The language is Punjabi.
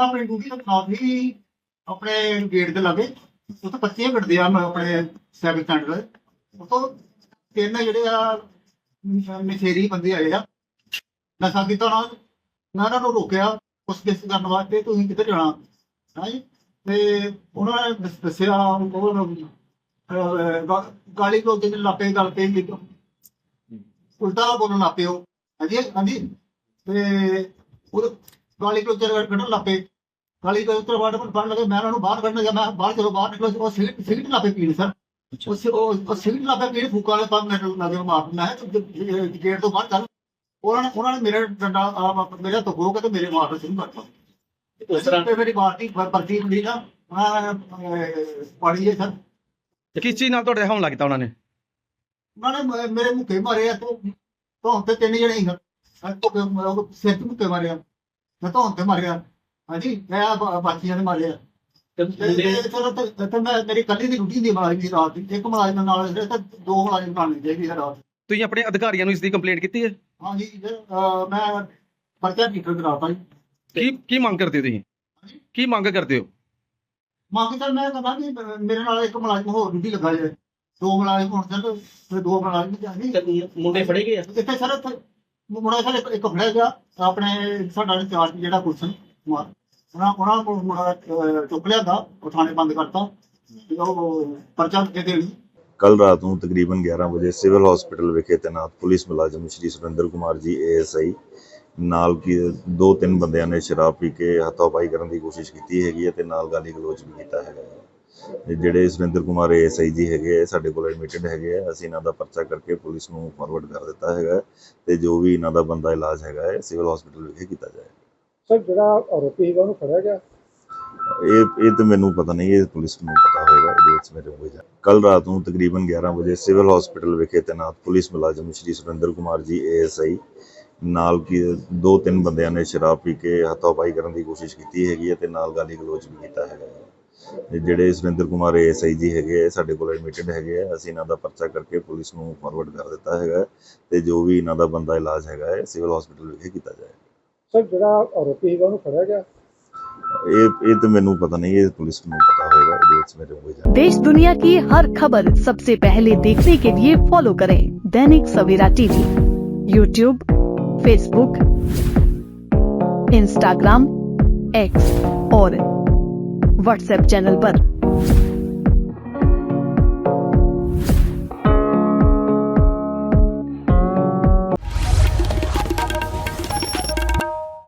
ਆਪਣੀ ਡਿਊਟੀ ਤੋਂ ਕਾਫੀ ਆਪਣੇ ਗੇਟ ਦੇ ਲਾਗੇ ਉੱਥੇ ਬੱਚੇ ਕੱਢਦੇ ਆ ਮੈਂ ਆਪਣੇ ਸਟੈਂਡਰਡ। ਉਹ ਤੋਂ ਤਿੰਨ ਜਿਹੜੇ ਆ ਮਸ਼ੇਰੀ ਬੰਦੇ ਆਏ ਆ। ਨਸ਼ਾ ਕੀਤਾ ਨਾ ਮੈਂ ਉਹਨਾਂ ਨੂੰ ਰੋਕਿਆ ਉਸ ਕਿਸ ਕਰਨ ਵਾਸਤੇ ਤੁਸੀਂ ਕਿੱਧਰ ਜਾਣਾ ਹਾਂਜੀ ਤੇ ਉਹਨਾਂ ਨੇ ਦੱਸ- ਦੱਸਿਆ ਉਹ ਗਾਲੀ ਕੋ ਜਿਹਨੇ ਲਾਪੇ ਗੱਲ ਤੇ ਹੀ ਉਲਟਾ ਬੋਲਣ ਲੱਪੇ ਉਹ ਹਾਂਜੀ ਹਾਂਜੀ। ਤੇ ਉਹ ਗਾਲੀ ਕੋ ਚਰ ਕੱਢਣ ਲੱਪੇ ਗਾਲੀ ਕੋ ਉੱਤਰ ਬਾੜ ਬਣ ਲੱਗੇ ਮੈਂ ਉਹਨਾਂ ਨੂੰ ਬਾਹਰ ਕੱਢਣ ਗਿਆ ਮੈਂ ਬਾਹਰ ਚਲੋ ਬਾਹਰ ਨਿਕਲੋ ਉਹ ਸਿਗਰਟ ਸਿਗਰਟ ਲਾਪੇ ਪੀਣ ਸਰ। ਉਸ ਉਹ ਸਿਗਰਟ ਲਾਪੇ ਪੀਣ ਫੂਕਾ ਵਾਲੇ ਪੰਜ ਮਿੰਟ ਲੱਗੇ ਮਾਰ ਮੈਂ ਗੇਟ ਤੋਂ ਬਾਹਰ ਚੱਲ। ਉਹਨਾਂ ਨੇ ਉਹਨਾਂ ਨੇ ਮੇਰੇ ਡੰਡਾ ਮੇਰੇ ਤੋਂ ਖੋ ਕੇ ਤੇ ਮੇਰੇ ਮਾਰਨਾ ਸ਼ੁਰੂ ਕਰਤਾ ਉਸ ਤਰ੍ਹਾਂ? ਤੇ ਮੇਰੀ ਪਾਰਟੀ ਪਰਚੀ ਹੁੰਦੀ ਨਾ ਉਹਨਾਂ ਨੇ ਪੜੀ ਹੈ ਸਰ। ਕਿਸ ਚੀਜ਼ ਨਾਲ ਤੁਹਾਡੇ ਹਮਲਾ ਕੀਤਾ ਉਹਨਾਂ ਨੇ? ਉਹਨਾਂ ਨੇ ਮੇਰੇ ਮੁੱਕੇ ਮਾਰੇ ਆ ਤੋਂ ਤੋਂ ਤੇ ਤਿੰਨ ਜਣੇ ਹੀ ਤੋਂ ਸਿਰ ਤੇ ਮੁੱਕੇ ਮਾਰੇ ਆ। ਮੈਂ ਤੋਂ ਤੇ ਮਾਰਿਆ ਹਾਂਜੀ ਮੈਂ ਆ ਬਾਕੀਆਂ ਨੇ ਮਾਰੇ ਆ ਤੇ ਤੇ ਤੇ ਤੇ- ਮੈਂ ਮੇਰੀ ਕੱਲੀ ਦੀ ਰੁਟੀ ਦੀ ਮਾਰੀ ਦੀ ਰਾਤ ਦੀ। ਇੱਕ ਮੁਲਾਜ਼ਮ ਨਾਲ ਤੇ ਦੋ ਮੁਲਾਜ਼ਮ ਨਾਲ ਨਹੀਂ ਚਾਹੀਦੀ ਰਾਤ ਤੁਸੀਂ ਆਪਣੇ ਅਧਿਕਾਰੀਆਂ ਨੂੰ ਇਸ ਦੀ ਕੰਪਲੇਂਟ ਕੀਤੀ ਹੈ? ਹਾਂਜੀ ਜੀ, ਅਹ ਮੈਂ ਪਰਚਾ ਟੀਕਰ ਕਰਾਤਾ ਜੀ। ਕੀ ਕੀ ਮੰਗ ਕਰਦੇ ਹੋ ਤੁਸੀਂ? ਕੀ ਮੰਗ ਕਰਦੇ ਹੋ? ਮੰਗ ਤਾਂ ਮੈਂ ਕਹਿੰਦਾ ਕਿ ਮੇਰੇ ਨਾਲ ਇੱਕ ਮੁਲਾਜ਼ਮ ਹੋਰ ਡਿਊਟੀ ਲੱਗਾ ਜਾਏ ਦੋ ਮੁਲਾਜ਼ਮ ਹੋਣ ਚਾਹੀਦੇ ਤੇ ਦੋ ਮੁਲਾਜ਼ਮ ਚਾਹੀਦੇ ਤੇ ਮੁੰਡੇ ਫੜੇ ਗਏ ਆ? ਇੱਥੇ ਸਰ ਇੱਥੇ ਮੁੰਡਾ ਸਰ ਇੱਕ ਫੜਿਆ ਗਿਆ ਆਪਣੇ ਸਾਡਾ ਇੰਚਾਰਜ ਜਿਹੜਾ ਕੁਲਸਨ ਕੁਮਾਰ ਉਹਨਾਂ ਉਹਨਾਂ ਕੋਲ ਮੁੰਡਾ ਅਹ, ਚੁੱਕ ਲਿਆਂਦਾ ਉਹ ਥਾਣੇ ਬੰਦ ਕਰਤਾ। ਤੇ ਉਹ ਪਰਚਾ ਦੇ ਦੇਣੀ ਕੱਲ ਰਾਤ ਨੂੰ ਤਕਰੀਬਨ 11 ਵਜੇ ਸਿਵਲ ਹਸਪੀਟਲ ਵਿਖੇ ਤੈਨਾਤ ਪੁਲਿਸ ਮੁਲਾਜ਼ਮ ਸ਼੍ਰੀ ਸੁਰਿੰਦਰ ਕੁਮਾਰ ਜੀ ਏਐਸਆਈ ਨਾਲ ਕੀ ਦੋ ਤਿੰਨ ਬੰਦਿਆਂ ਨੇ ਸ਼ਰਾਬ ਪੀ ਕੇ ਹੱਥਾਪਾਈ ਕਰਨ ਦੀ ਕੋਸ਼ਿਸ਼ ਕੀਤੀ ਹੈਗੀ ਹੈ ਤੇ ਨਾਲ ਗਾਲੀ ਗਲੋਚ ਵੀ ਕੀਤਾ ਹੈਗਾ ਹੈ। ਤੇ ਜਿਹੜੇ ਸੁਰਿੰਦਰ ਕੁਮਾਰ ਏਐਸਆਈ ਜੀ ਹੈਗੇ ਆ, ਸਾਡੇ ਕੋਲ ਐਡਮਿਟਡ ਹੈਗੇ ਆ ਅਸੀਂ ਇਹਨਾਂ ਦਾ ਪਰਚਾ ਕਰਕੇ ਪੁਲਿਸ ਨੂੰ ਫਾਰਵਰਡ ਕਰ ਦਿੱਤਾ ਹੈਗਾ ਤੇ ਜੋ ਵੀ ਇਹਨਾਂ ਦਾ ਬੰਦਾ ਇਲਾਜ ਹੈਗਾ ਹੈ ਸਿਵਲ ਹਸਪੀਟਲ ਵਿਖੇ ਕੀਤਾ ਜਾਏਗਾ। ਸਰ ਜਿਹੜਾ ਆਰੋਪੀ ਸੀਗਾ ਉਹਨੂੰ ਫੜਿਆ ਗਿਆ? ਇਹ ਇਹ ਤਾਂ ਮੈਨੂੰ ਪਤਾ ਨਹੀਂ ਇਹ ਪੁਲਿਸ ਨੂੰ ਪਤਾ ਹੋਏਗਾ ਇਹਦੇ ਵਿੱਚ ਮੇਰੇ ਹੋਏ ਜਾ ਕੱਲ ਰਾਤ ਨੂੰ ਤਕਰੀਬਨ 11 ਵਜੇ ਸਿਵਲ ਹਸਪੀਟਲ ਵਿਖੇ ਤੈਨਾਤ ਪੁਲਿਸ ਮੁਲਾਜ਼ਮ ਸ਼੍ਰੀ ਸੁਰਿੰਦਰ ਕੁਮਾਰ ਜੀ ਏਐਸਆਈ ਨਾਲ ਕੀ ਦੋ ਤਿੰਨ ਬੰਦਿਆਂ ਨੇ ਸ਼ਰਾਬ ਪੀ ਕੇ ਹੱਥਾਪਾਈ ਕਰਨ ਦੀ ਕੋਸ਼ਿਸ਼ ਕੀਤੀ ਹੈਗੀ ਹੈ ਤੇ ਨਾਲ ਗਾਲੀ ਗਲੋਚ ਵੀ ਕੀਤਾ ਹੈਗਾ ਜਿਹੜੇ ਸੁਰਿੰਦਰ ਕੁਮਾਰ ਏਐਸਆਈ ਜੀ ਹੈਗੇ ਆ, ਸਾਡੇ ਕੋਲ ਐਡਮਿਟਡ ਹੈਗੇ ਆ ਅਸੀਂ ਇਹਨਾਂ ਦਾ ਪਰਚਾ ਕਰਕੇ ਪੁਲਿਸ ਨੂੰ ਫਾਰਵਰਡ ਕਰ ਦਿੱਤਾ ਹੈਗਾ ਹੈ ਤੇ ਜੋ ਵੀ ਇਹਨਾਂ ਦਾ ਬੰਦਾ ਇਲਾਜ ਹੈਗਾ ਹੈ ਸਿਵਲ ਹਸਪੀਟਲ ਵਿਖੇ ਕੀਤਾ ਜਾਏਗਾ ਸਰ ਜਿਹੜਾ ਆਰੋਪੀ ਸੀਗਾ ਉਹਨੂੰ ਫੜਿਆ ਗਿਆ ਇਹ ਇਹ ਤਾਂ ਮੈਨੂੰ ਪਤਾ ਨਹੀਂ ਇਹ ਪੁਲਿਸ ਨੂੰ ਪਤਾ ਹੋਏਗਾ ਇਹਦੇ ਵਿੱਚ ਮੇਰੇ ਹੋਏ ਜਾ देश दुनिया की हर खबर सबसे पहले देखने के लिए फॉलो करें Dainik Savera TV YouTube Facebook Instagram X और व्हाट्सएप चैनल पर।